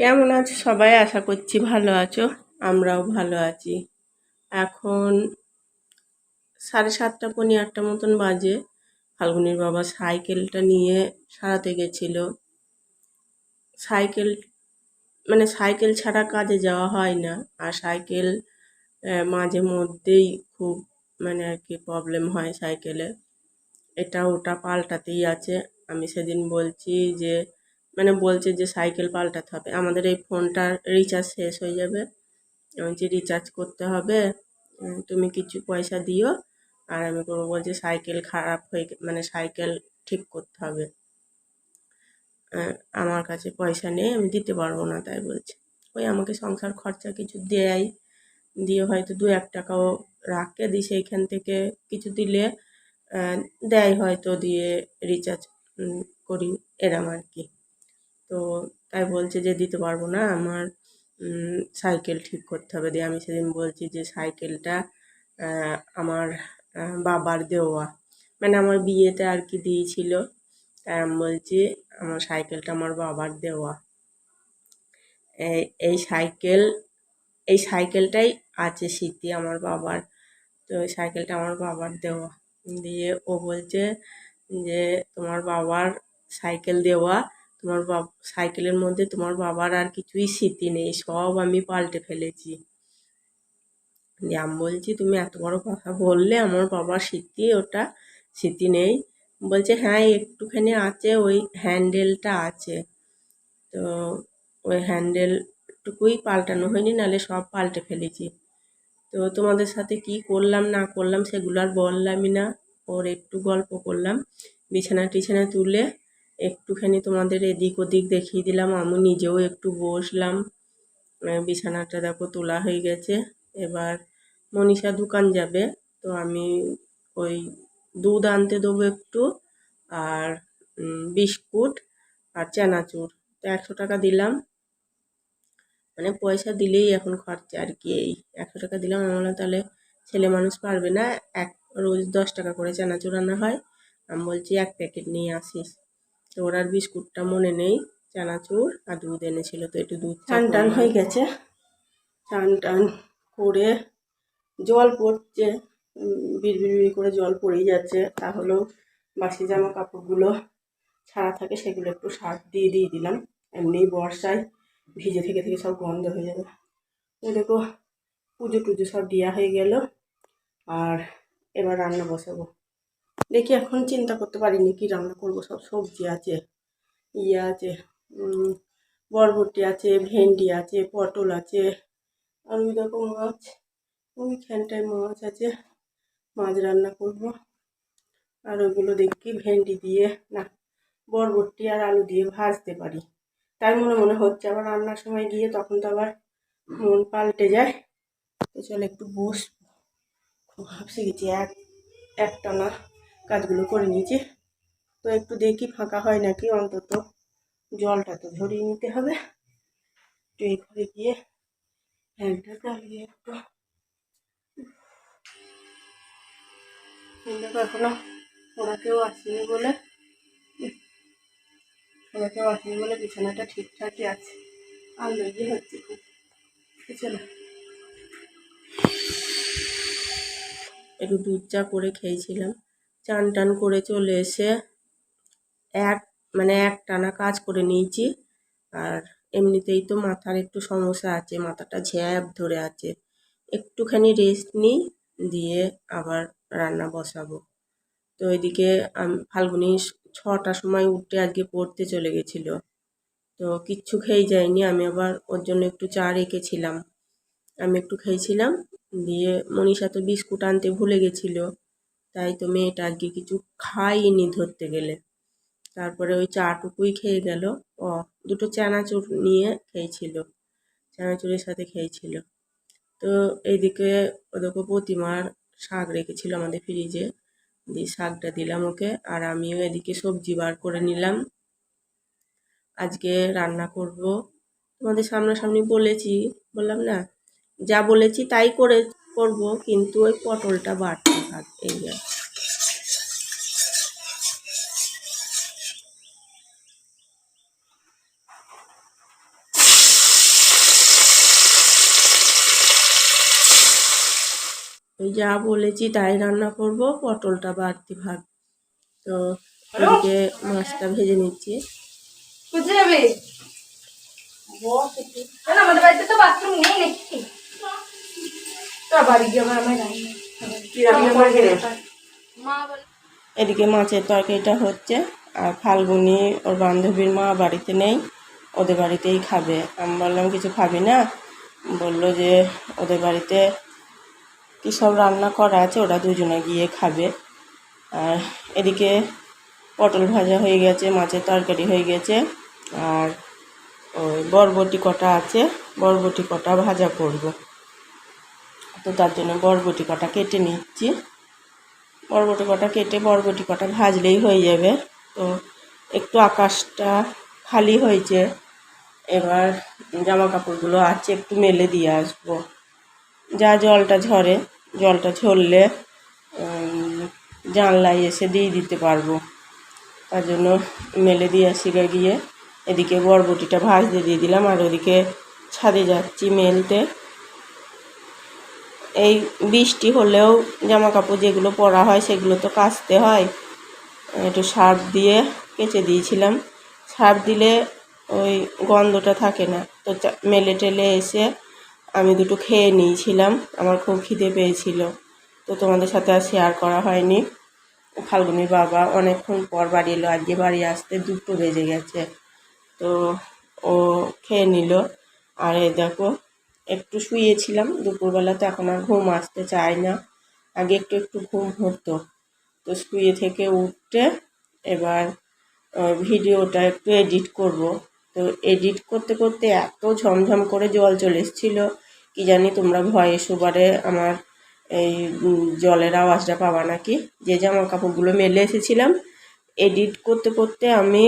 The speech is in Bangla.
কেমন আছো সবাই? আশা করছি ভালো আছো। আমরাও ভালো আছি। এখন সাড়ে সাতটা পনেরো আটটা মতন বাজে। ফাল্গুনির বাবা সাইকেলটা নিয়ে সারাতে গেছিল। সাইকেল মানে সাইকেল ছাড়া কাজে যাওয়া হয় না। আর সাইকেল মাঝে মধ্যেই খুব মানে আর কি প্রবলেম হয় সাইকেলে। এটা ওটা পাল্টাতেই আছে। আমি সেদিন বলছি যে মানে বলছে যে সাইকেল পাল্টাতে হবে। আমাদের এই ফোনটার রিচার্জ শেষ হয়ে যাবে। আমি বলছি রিচার্জ করতে হবে। তুমি কিছু পয়সা দিও। আর আমি করব, বলছি, সাইকেল খারাপ হয়ে মানে সাইকেল ঠিক করতে হবে। আমার কাছে পয়সা নেই, আমি দিতে পারব না। তাই বলছে। ওই আমাকে সংসার খরচা কিছু দেয়। দিয়ে হয়তো দু এক টাকাও রাখে দিই সেইখান থেকে কিছু দিলে দেয় হয়তো, দিয়ে রিচার্জ করি, এরম আর কি। তো তাই বলছে যে দিতে পারব না, আমার সাইকেল ঠিক করতে হবে। দিয়ে আমি সেদিন বলছি যে সাইকেলটা আমার বাবার দেওয়া। মানে আমার বিয়েতে আর কি দিয়েছিল। তাই আমি বলছি আমার সাইকেলটা আমার বাবার দেওয়া। এই সাইকেল, এই সাইকেলটাই আছে স্মৃতি আমার বাবার। তো ওই সাইকেলটা আমার বাবার দেওয়া। দিয়ে ও বলছে যে তোমার বাবার সাইকেল দেওয়া তোমার বাব, সাইকেলের মধ্যে তোমার বাবার আর কিছুই স্মৃতি নেই, সব আমি পাল্টে ফেলেছি। আমি বলছি, তুমি এত বড় কথা বললে আমার বাবার স্মৃতি, ওটা স্মৃতি নেই। বলছে হ্যাঁ একটুখানি আছে, ওই হ্যান্ডেলটা আছে। তো ওই হ্যান্ডেলটুকুই পাল্টানো হয়নি, নাহলে সব পাল্টে ফেলেছি। তো তোমাদের সাথে কি করলাম, না করলাম, সেগুলো আর বললামই না। ওর একটু গল্প করলাম বিছানা টিছানা তুলে একটুখানি তোমাদের এদিক ওদিক দেখিয়ে দিলাম। আমি নিজেও একটু বসলাম। বিছানাটা দেখো তোলা হয়ে গেছে। এবার মনীষা দোকান যাবে। তো আমি ওই দুধ আনতে দেবো একটু আর বিস্কুট আর চানাচুর। তো একশো টাকা দিলাম। মানে পয়সা দিলেই এখন খরচা আর কি এই। একশো টাকা দিলাম। আমি বললাম, তাহলে ছেলে মানুষ পারবে না? এক, রোজ দশ টাকা করে চানাচুর আনা হয়। আমি বলছি, এক প্যাকেট নিয়ে আসিস। তো ওর আর বিস্কুটটা মনে নেই চানাচুর আর দুধ এনেছিল তো একটু দুধ চান টান হয়ে গেছে। চান টান করে জল পড়ছে বিড়বিড় বিড় করে জল পড়েই যাচ্ছে। তাহলেও বাসি জামা কাপড়গুলো ছাড়া থাকে সেগুলো একটু সার দিয়ে দিয়ে দিলাম। এমনি বর্ষায় ভিজে থেকে থেকে সব গন্ধ হয়ে যাবে। দেখো পুজো টুজো সব দেওয়া হয়ে গেল। আর এবার রান্না বসাবো। দেখি এখন চিন্তা করতে পারিনি কি রান্না করব, সব সবজি আছে ইয়ে আছে বরবটি আছে, ভেন্ডি আছে, পটল আছে, আর ওই দেখো মাছ, ওইখানটায় মাছ আছে, মাছ রান্না করব, আর ওইগুলো দেখি ভেন্ডি দিয়ে, না, বরবটি আর আলু দিয়ে ভাজতে পারি, তাই মনে মনে হচ্ছে, আবার রান্নার সময় গিয়ে তখন তো আবার মন পাল্টে যায়, তো চলো একটু বসবো, খুব গেছি এক একটানা কাজগুলো করে নিয়েছি। তো একটু দেখি ফাঁকা হয় নাকি, অন্তত জলটা তো ঝরিয়ে নিতে হবে। একটু এই ঘরে গিয়ে ফ্যানটা চালিয়ে একটু এখনও ওরা কেউ আসেনি বলে, ওরা কেউ আসেনি বলে বিছানাটা ঠিকঠাকই আছে। আলগি হচ্ছে খুব একটু দুধ চা করে খেয়েছিলাম। চান টান করে চলে এসে এক মানে এক টানা কাজ করে নিয়েছি। আর এমনিতেই তো মাথার একটু সমস্যা আছে, মাথাটা ঝ্যাপ ধরে আছে। একটুখানি রেস্ট নিই, দিয়ে আবার রান্না বসাবো। তো আম- ফাল্গুনি ছটার সময় উঠে আজকে পড়তে চলে গেছিল। তো কিচ্ছু খেয়ে যায়নি, আমি আবার ওর জন্য একটু চা রেখেছিলাম। আমি একটু খেয়েছিলাম, দিয়ে মনীষা তো বিস্কুট আনতে ভুলে গেছিল। তাই তো মেয়েটা আজকে কিছু খাইনি ধরতে গেলে। তারপরে ওই চাটুকুই খেয়ে গেল। ও, দুটো চানাচুর নিয়ে খেয়েছিল। চানাচুরের সাথে খেয়েছিল। তো এইদিকে ওদেরকে প্রতিমার শাক রেখেছিল আমাদের ফ্রিজে। দিয়ে শাকটা দিলাম ওকে। আর আমিও এদিকে সবজি বার করে নিলাম। আজকে রান্না করব। তোমাদের সামনাসামনি বলেছি, বললাম না? যা বলেছি তাই করে করব, কিন্তু ওই পটলটা বাড়তে আর এই ওই যা বলেছি, তাই রান্না করব, পটলটা বাড়তি ভাত। তো এদিকে মাছটা ভেজে নিচ্ছি। আমাদের বাড়িতে তো বাথরুম নেই নাকি? বাড়ি গিয়ে আমার আমার এদিকে মাছের তরকারিটা হচ্ছে আর ফাল্গুনি ওর বান্ধবীর মা বাড়িতে নেই ওদের বাড়িতেই খাবে। আমি বললাম কিছু খাবি না? বলল যে ওদের বাড়িতে কী সব রান্না করা আছে ওরা দুজনে গিয়ে খাবে। আর এদিকে পটল ভাজা হয়ে গেছে মাছের তরকারি হয়ে গেছে আর ওই বরবটি কটা আছে বরবটি কটা ভাজা করব। তো তার জন্য বরবটি কটা কেটে নিচ্ছি। বরবটি কটা কেটে বরবটি কটা ভাজলেই হয়ে যাবে। তো একটু আকাশটা খালি হয়েছে। এবার জামা কাপড়গুলো আছে, একটু মেলে দিয়ে আসব। যা জলটা ঝরে, জলটা ঝরলে জানলায় এসে দিয়ে দিতে পারব। তার জন্য মেলে দিয়ে আসি গিয়ে। এদিকে বরবটিটা ভাজতে দিয়ে দিলাম, আর ওদিকে ছাদে যাচ্ছি মেলতে। এই বৃষ্টি হলেও জামা কাপড় যেগুলো পরা হয় সেগুলো তো কাচতে হয়। একটু সার্ফ দিয়ে কেচে দিয়েছিলাম। সার্ফ দিলে ওই গন্ধটা থাকে না। তো মেলে টেলে এসে আমি দুটো খেয়ে নিয়েছিলাম। আমার খুব খিদে পেয়েছিল। তো তোমাদের সাথে আর শেয়ার করা হয়নি। ফাল্গুনির বাবা অনেকক্ষণ পর বাড়ি এলো। আজকে বাড়ি আসতে দুটো বেজে গেছে। তো ও খেয়ে নিল। আর এই দেখো একটু শুয়েছিলাম, দুপুরবেলা তো এখন আর ঘুম আসতে চায় না। আগে একটু একটু ঘুম হতো। তো শুয়ে থেকে উঠতে এবার ভিডিওটা একটু এডিট করব। তো এডিট করতে করতে এত ঝমঝম করে জল চলে এসেছিল, কি জানি তোমরা ভয়ে সুবারে আমার এই জলের আওয়াজটা পাবা নাকি? যে জামা কাপড়গুলো মেলে এসেছিলাম, এডিট করতে করতে আমি